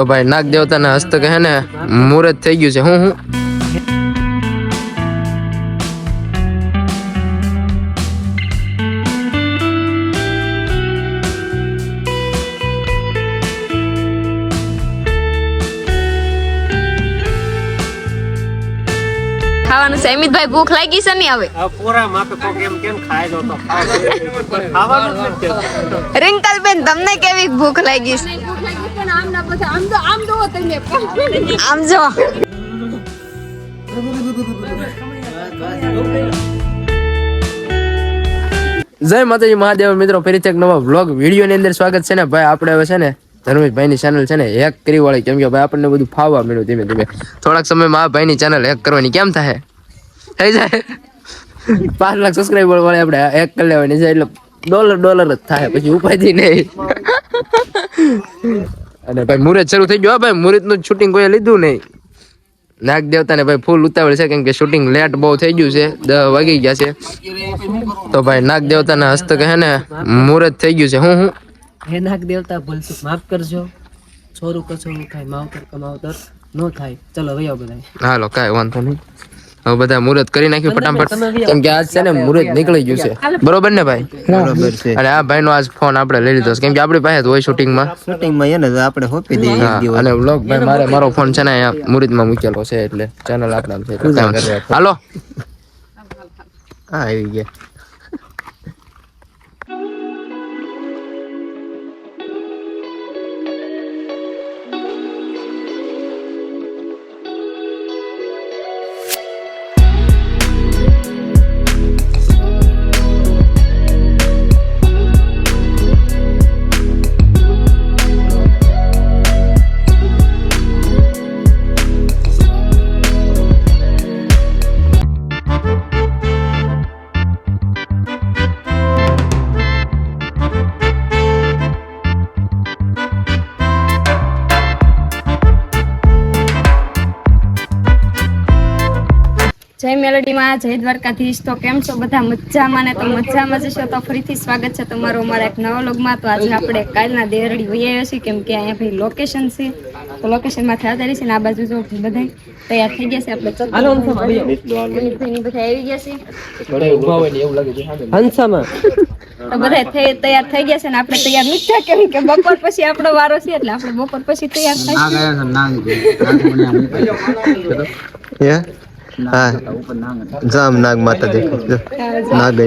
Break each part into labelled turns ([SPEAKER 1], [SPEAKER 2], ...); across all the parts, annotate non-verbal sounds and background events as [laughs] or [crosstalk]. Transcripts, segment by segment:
[SPEAKER 1] તો ભાઈ નાગ દેવતાના હસ્તકે હે ને મુહૂર્ત થઈ ગયું છે. હું હું.
[SPEAKER 2] ખાવાનું છે? અમિતભાઈ ભૂખ લાગી છે ને હવે?
[SPEAKER 3] આ પૂરા માપે કોક એમ કેમ ખાય જો તો ખાવાનું જ નથી થતું.
[SPEAKER 2] રિંકલબેન તમને કેવી ભૂખ લાગી છે? આમ જો
[SPEAKER 1] જય માતાજી મહાદેવ મિત્રો ફરીથી એક નવા વ્લોગ વીડિયો ની અંદર સ્વાગત છે ને. ભાઈ આપણે હવે છે ને ધર્મેશભાઈ ની ચેનલ છે ને હેક કરી વાળી. કેમ કે ભાઈ આપણને બધું ફાવવા મળ્યું ધીમે ધીમે. થોડાક સમયમાં આ ભાઈ ની ચેનલ હેક કરવાની કેમ થાય? થઈ જાય? પાંચ લાખ સબસ્ક્રાઈબર વાળી આપણે હેક કરી લેવાની છે એટલે ડોલર ડોલર જ થાય પછી ઉપાયથી નહીં. અને ભાઈ મુહૂર્ત શરૂ થઈ ગયો. ભાઈ મુહૂર્તનું શૂટિંગ કોઈ લીધું નહીં. નાગ દેવતાને ભાઈ ફૂલ ઉતાવળ છે કેમ કે શૂટિંગ લેટ બહુ થઈ ગયું છે દસ વાગી ગયા છે. તો ભાઈ નાગ દેવતાના હસ્તકે હે ને મુહૂર્ત થઈ ગયું છે. હું હું?
[SPEAKER 4] હે નાગ દેવતા ભૂલચૂક માફ કરજો. છોરું કછોરું થાય માવતર કમાવતર નો થાય. ચલો વયો બધા
[SPEAKER 1] હાલો કાંઈ વાંધો નહીં. હવે બધા મુહૂર્ત કરી નાખ્યું ફટાફટ. કેમ કે આજ છે ને મુહૂર્ત નીકળી ગયું છે. બરોબર ને ભાઈ?
[SPEAKER 5] બરોબર છે.
[SPEAKER 1] અને આ ભાઈ નો આજ ફોન આપણે લઈ લીધો છે. કેમ કે આપણી પાસે હોય શૂટિંગમાં.
[SPEAKER 5] શૂટિંગમાં એને આપણે હોપી દઈએ
[SPEAKER 1] અને વ્લોગ ભાઈ મારે મારો ફોન છે ને અહીંયા મુહૂર્તમાં મૂકેલો છે એટલે ચેનલ આપણા. હાલો. હા આવી ગયા.
[SPEAKER 2] જય મેલોડીમાં જય દ્વારકાધીશ. તો કેમ છો બધા? મજામાં ને તો મજામાં જશો તો ફરીથી સ્વાગત છે તમારું અમારા એક નવા લોગમાં તો આજે આપણે કાલના દેરડી વહી આવ્યા છીએ કેમ કે અહીંયા ભાઈ લોકેશન છે. તો લોકેશન થયા તારી છે ને આ બાજુ જો બધા તૈયાર થઈ ગયા છે આપણે. બધા આવી ગયા છે.
[SPEAKER 4] હંસામાં.
[SPEAKER 2] તો બધા થઈ તૈયાર થઈ ગયા છે ને આપણે તૈયાર નથી થયા કેમ કે બપોર પછી આપણો વારો છે એટલે આપણે બપોર પછી તૈયાર થાય. [laughs]
[SPEAKER 5] હે. જામ નાગ માતા દેખો નાગ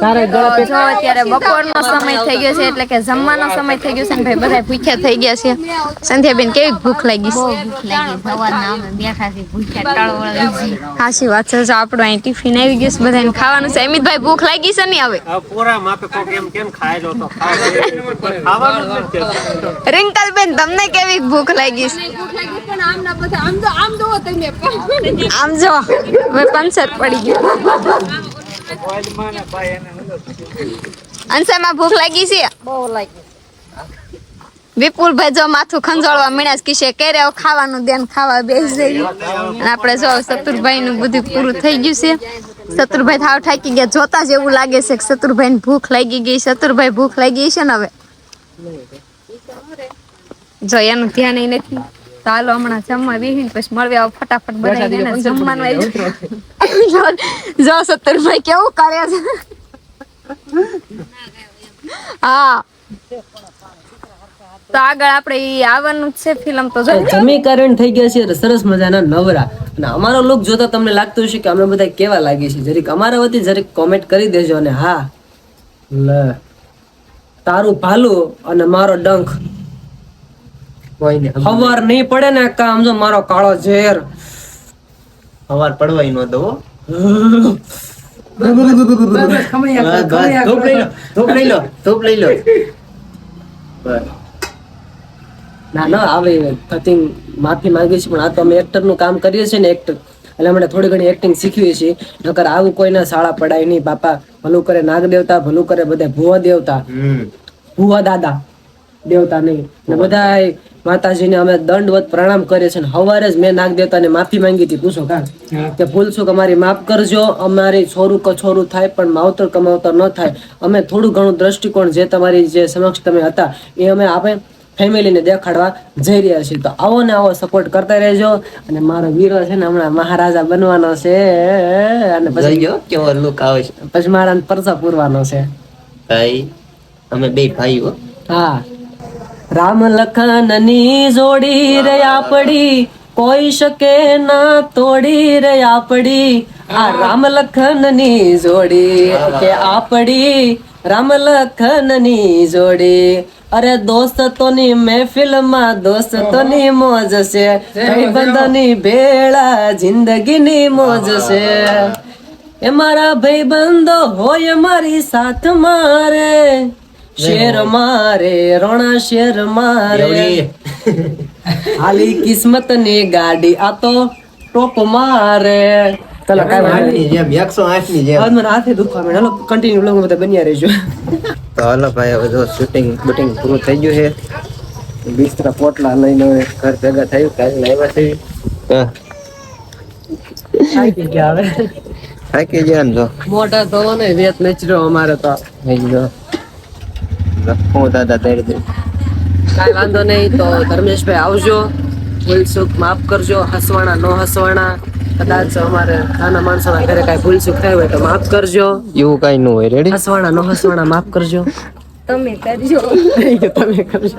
[SPEAKER 2] જો અત્યારે બપોરનો સમય થઈ ગયો છે એટલે કે જમવાનો સમય થઈ ગયો છે ને ભાઈ બધા ભૂખ્યા થઈ ગયા છે. સંધ્યાબેન કેવી ભૂખ લાગી છે? હાચી વાત છે. જો આપણું અહીં ટિફિન આવી ગયું છે બધાને ખાવાનું છે. અમિતભાઈ ભૂખ લાગી છે ને હવે?
[SPEAKER 3] આ પૂરા માપે કોક એમ કેમ ખાય જો તો ખાવાનું જ નથી થતું.
[SPEAKER 2] રિંકલબેન તમને કેવી ભૂખ લાગી છે? આમ જો હવે પંચર પડી ગયું. અંશામાં ભૂખ લાગી છે? બહુ લાગી વિપુલભાઈ જો માથું ખંજોળવા મીણ્યા કિસે કિશે કે રે ખાવાનું દેન ખાવા બેસી જઈએ અને આપણે જો શત્રુભાઈ નું બધું પૂરું થઈ ગયું છે. શત્રુભાઈ થાવ થાકી ગયા જોતા જ એવું લાગે છે કે શત્રુભાઈ ને ભૂખ લાગી ગઈ શત્રુભાઈ ભૂખ લાગી છે ને હવે? જો એનું ધ્યાન નથી. તો હાલો હમણાં જમવા વિહીન પછી મળવી આવો ફટાફટ બનાવી દે જમવાનું આવી જો સત્તર ભાઈ કેવું કરે છે? હા. તો આગળ આપણે આવવાનું જ છે ફિલ્મ તો
[SPEAKER 4] જમી કારણ થઈ ગયા છે સરસ મજાના નવરા. અને અમારો લુક જોતા તમને લાગતું હશે કે અમે બધા કેવા લાગીએ છીએ. જરીક અમારા વતી જરીક કોમેન્ટ કરી દેજો અને હા. લે. તારું ભાલું અને મારો ડંખ. ખબર નહીં પડે ને કામ જો મારો કાળો ઝેર.
[SPEAKER 5] સવાર પડવાય નો દો
[SPEAKER 4] ખમણિયા કર, ખમણિયા
[SPEAKER 5] ધૂપ લઈ લો ધૂપ લઈ લો. ધૂપ લઈ લો
[SPEAKER 4] ના ના આવે થતી માફી માંગી છીએ પણ આ તો અમે એક્ટરનું કામ કરીએ છીએ ને એક્ટર એટલે અમે થોડી ઘણી એક્ટિંગ શીખવી છીએ. નકર આવું કોઈના શાળા પડાય નહીં બાપા. ભલું કરે નાગ દેવતા ભલું કરે બધા ભુવા દેવતા ભુવા દાદા દેવતા નહીં. ને બધા માતાજીને અમે દંડવત પ્રણામ કરીએ છીએ ને હવારે જ મેં નાગ દેવતાને માફી માંગી હતી. પૂછો કા? કે ભૂલ છું કે અમારી માફ કરજો અમારી છોરું કછોરું થાય પણ માવતર કમાવતર ન થાય. અમે થોડું ઘણું દ્રષ્ટિકોણ જે તમારી જે સમક્ષ તમે હતા એ અમે આપે ફેમિલીને દેખાડવા જઈ રહ્યા છીએ. તો આવો ને આવો સપોર્ટ કરતા રહેજો અને મારો વીરો છે ને હમણાં મહારાજા બનવાનો છે. અને પછી
[SPEAKER 5] કેવો લુક આવે છે?
[SPEAKER 4] પછી મારા પરસા પૂરવાનો છે.
[SPEAKER 5] ભાઈ અમે બે ભાઈઓ.
[SPEAKER 4] હા. રામ લખનની જોડી રહ્યા પડી કોઈ શકે ના તોડી રહ્યા પડી આ રામ લખનની જોડી કે આપડી. રામ લખનની જોડી. અરે દોસ્તોની મહેફિલમાં દોસ્તોની મોજ છે. ભાઈબંધોની ભેળા જિંદગીની મોજ છે. એ મારા ભાઈબંધો હોય મારી સાથ મારે. શેર મારે રોણા શેર મારે. આલી કિસ્મતની ગાડી આ તો ટોપ મારે. ચલો કાંઈ નહીં.
[SPEAKER 5] જેમ એકસો આઠની જેમ
[SPEAKER 4] મને હાથે દુખવા મેં હલો કન્ટિન્યુ લોકો બધા બન્યા રહેજો.
[SPEAKER 5] તો હલો ભાઈ હવે જો શૂટિંગ બુટિંગ પૂરું થઈ ગયું છે.
[SPEAKER 4] બિસ્તરા પોટલા લઈને હવે
[SPEAKER 5] ઘર ભેગા થયું કાલે લાવ્યા હા.
[SPEAKER 4] થાકી ગયા હવે.
[SPEAKER 5] થાકી ગયા ને જો.
[SPEAKER 4] મોટા તો ને વેત નચરો અમારે તો.
[SPEAKER 5] થઈ ગયો હું દાદા તૈયાર દઉં
[SPEAKER 4] કાંઈ વાંધો નહીં તો ધર્મેશભાઈ આવજો. ભૂલ સુખ માફ કરજો. હસવાના નો હસવાના કદાચ અમારે નાના માણસોના ઘરે કાંઈ ભૂલ સુખ થાય હોય તો માફ કરજો.
[SPEAKER 5] એવું કઈ ન હોય રેડી
[SPEAKER 4] હસવાના નો હસવાના માફ કરજો.
[SPEAKER 2] તમે કરજો.
[SPEAKER 4] તમે કરજો.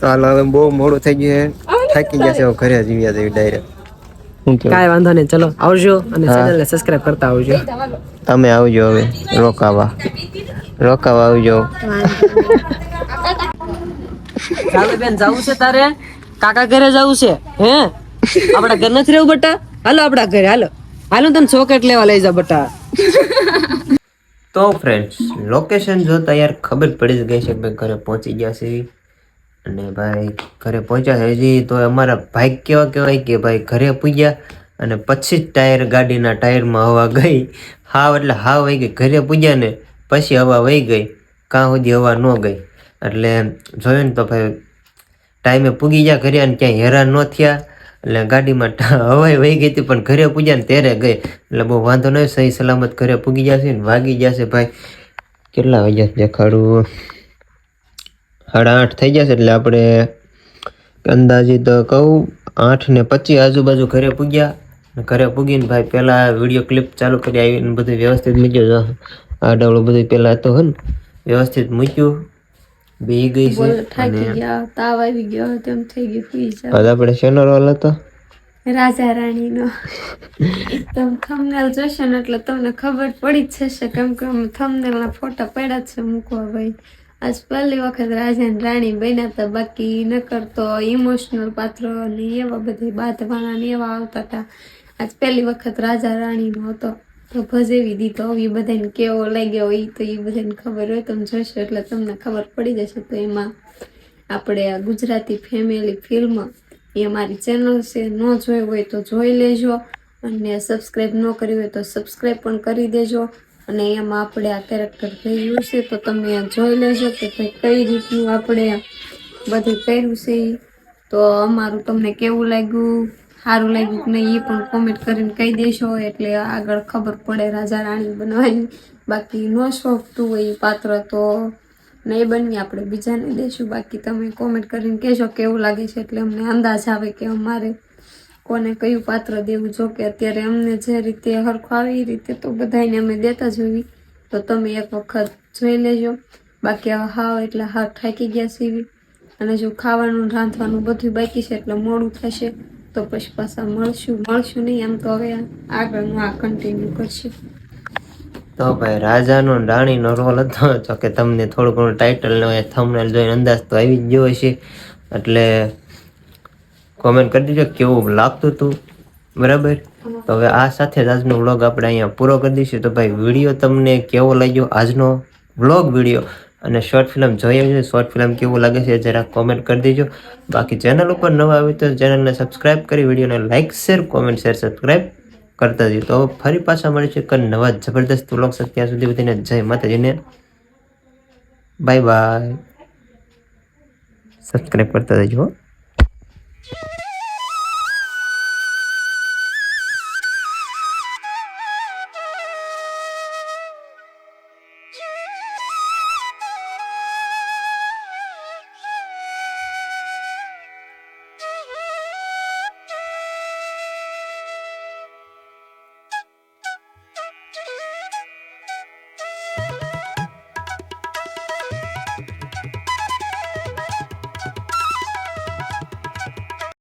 [SPEAKER 5] તો હવે બહુ મોડું થઈ ગયું છે. થાકી ગયા છે ઘરે જીવ્યા જેવી ડાયરેક્ટ શું કેવું?
[SPEAKER 4] કાંઈ વાંધો નહીં ચલો આવજો અને ચેનલને સબસ્ક્રાઇબ કરતા આવજો.
[SPEAKER 5] તમે આવજો હવે રોકાવા. રોકાવા આવજો.
[SPEAKER 4] ચાલો બેન જવું છે તારે? કાકા ઘરે જવું છે? હે? આપડા ઘર નથી રહેવું બટા? હાલો આપડા ઘરે હાલો. હાલો તને ચોકેટ લેવા લઈ જા બટા.
[SPEAKER 5] તો ફ્રેન્ડ્સ લોકેશન જોતા યાર ખબર પડી જ ગઈ છે કે ભાઈ ઘરે પહોંચી ગયા છે. અને ભાઈ ઘરે પહોંચ્યા છે હજી તો અમારા ભાઈ કેવા કહેવાય કે ભાઈ ઘરે પૂજ્યા અને પછી જ ટાયર ગાડીના ટાયરમાં હવા ગઈ. હાવ એટલે હાવ વહી ગઈ. ઘરે પૂજ્યા ને પછી હવા વહી ગઈ, કાં સુધી હવા ન ગઈ. એટલે જોયું ને તો ભાઈ, ટાઈમે પૂગી ગયા ઘરે અને ક્યાંય હેરાન ન થયા. એટલે ગાડીમાં હવાય વહી ગઈ હતી, પણ ઘરે પૂગ્યા ને ત્યારે ગઈ. એટલે બહુ વાંધો નહીં સહી સલામત ઘરે પૂગી જશે ને વાગી જશે ભાઈ. કેટલા વાગ્યા દેખાડું? સાડા આઠ થઈ જશે એટલે આપણે અંદાજિત કહું, આઠ ને પચીસ આજુબાજુ ઘરે પૂગ્યા. ઘરે પૂગીને ભાઈ, પહેલા વીડિયો ક્લિપ ચાલુ કરી આવીને બધું વ્યવસ્થિત મૂક્યો. આ ડબલું બધું પહેલા હે વ્યવસ્થિત મૂક્યું બે ગઈ છે અને
[SPEAKER 2] તાવ આવી ગયો તેમ થઈ ગયું સુઈ જાવ
[SPEAKER 5] હવે આપણે શેનો રોલ હતો
[SPEAKER 2] રાજા રાણીનો. તમે થંબનેલ જોશો ને એટલે તમને ખબર પડી જ જશે કેમ કે અમે થંબનેલના ફોટા પડ્યા છે મૂકવા ભાઈ. આજ પહેલી વખત રાજા ને રાણી બન્યા હતા બાકી ન કરતો ઇમોશનલ પાત્રો ને એવા બધા બાધવાના ને એવા આવતા હતા આજ પહેલી વખત રાજા રાણીનો હતો. તો ભજેવી દીધો એ બધાને કેવો લાગ્યો એ તો એ બધાને ખબર હોય. તમે જોશો એટલે તમને ખબર પડી જશે. તો એમાં આપણે આ ગુજરાતી ફેમિલી ફિલ્મ એ અમારી ચેનલ છે. ન જોઈ હોય તો જોઈ લેજો અને સબસ્ક્રાઈબ ન કરી હોય તો સબસ્ક્રાઈબ પણ કરી દેજો. અને એમાં આપણે આ કેરેક્ટર થયું છે તો તમે જોઈ લેજો કે ભાઈ કઈ રીતનું આપણે બધું કર્યું છે. તો અમારું તમને કેવું લાગ્યું? સારું લાગ્યું કે નહીં એ પણ કોમેન્ટ કરીને કહી દેશો એટલે આગળ ખબર પડે રાજા રાણી બનવાની. બાકી ન શોખતું હોય એ પાત્ર તો નહીં બનવી. આપણે બીજાને દેશું. બાકી તમે કોમેન્ટ કરીને કહેજો કેવું લાગે છે. એટલે અમને અંદાજ આવે કે અમારે કોને કયું પાત્ર દેવું. જો કે અત્યારે અમને જે રીતે હરખું આવે એ રીતે તો બધાને અમે દેતા જ હોઈએ. તો તમે એક વખત જોઈ લેજો. બાકી હાવ એટલે હાવ થાકી ગયા સીવી અને જો ખાવાનું રાંધવાનું બધું બાકી છે, એટલે મોડું થશે. તો પછી પાછા મળશું. મળશું નહીં એમ તો હવે આગળનું આ કન્ટિન્યુ કરશું.
[SPEAKER 5] તો ભાઈ રાજાનો રાણીનો રોલ હતો. જો કે તમને થોડું ઘણું ટાઇટલ ને થંબનેલ જોઈને અંદાજ તો આવી જ ગયો હશે. એટલે કોમેન્ટ કરી દીજો કેવું લાગતું હતું? બરાબર? તો હવે આ સાથે જ આજનો વ્લોગ આપણે અહીંયા પૂરો કરી દઈશું. તો ભાઈ વીડિયો તમને કેવો લાગ્યો? આજનો વ્લોગ વીડિયો અને શોર્ટ ફિલ્મ જોઈએ છે. શોર્ટ ફિલ્મ કેવું લાગે છે જરા કોમેન્ટ કરી દેજો. બાકી ચેનલ ઉપર નવા આવે તો ચેનલને સબસ્ક્રાઈબ કરી વિડીયોને like share comment share subscribe કરતા જઈએ તો ફરી પાછા મળીશું એક નવા જબરદસ્ત વ્લોગ છે ત્યાં સુધી બધીને જય માતાજીને. બાય બાય સબસ્ક્રાઈબ કરતા જજો.